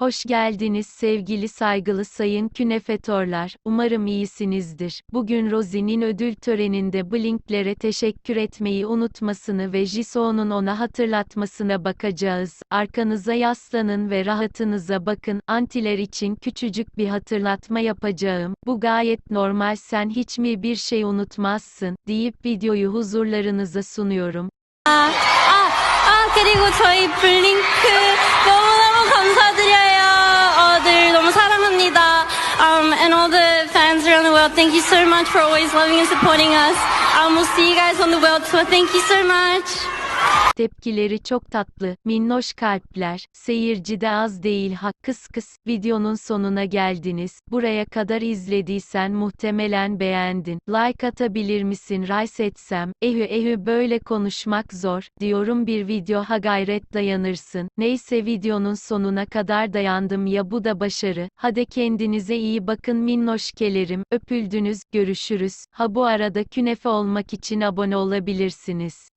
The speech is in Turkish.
Hoş geldiniz sevgili saygılı sayın künefetorlar. Umarım iyisinizdir. Bugün Rosie'nin ödül töreninde Blink'lere teşekkür etmeyi unutmasını ve Jisoo'nun ona hatırlatmasına bakacağız. Arkanıza yaslanın ve rahatınıza bakın. Antiler için küçücük bir hatırlatma yapacağım. Bu gayet normal sen hiç mi bir şey unutmazsın deyip videoyu huzurlarınıza sunuyorum. 아, 아, 그리고 저희 블링크 너무너무 감사드려요. 어, Um, and all the fans around the world, thank you so much for always loving and supporting us. Um, we'll see you guys on the world tour. Thank you so much. Tepkileri çok tatlı, minnoş kalpler, seyirci de az değil ha kıs kıs, videonun sonuna geldiniz, buraya kadar izlediysen muhtemelen beğendin, like atabilir misin? Rice etsem, ehü ehü böyle konuşmak zor, diyorum bir video ha gayret dayanırsın, neyse videonun sonuna kadar dayandım ya bu da başarı, hadi kendinize iyi bakın minnoşkelerim, öpüldünüz, görüşürüz, ha bu arada künefe olmak için abone olabilirsiniz.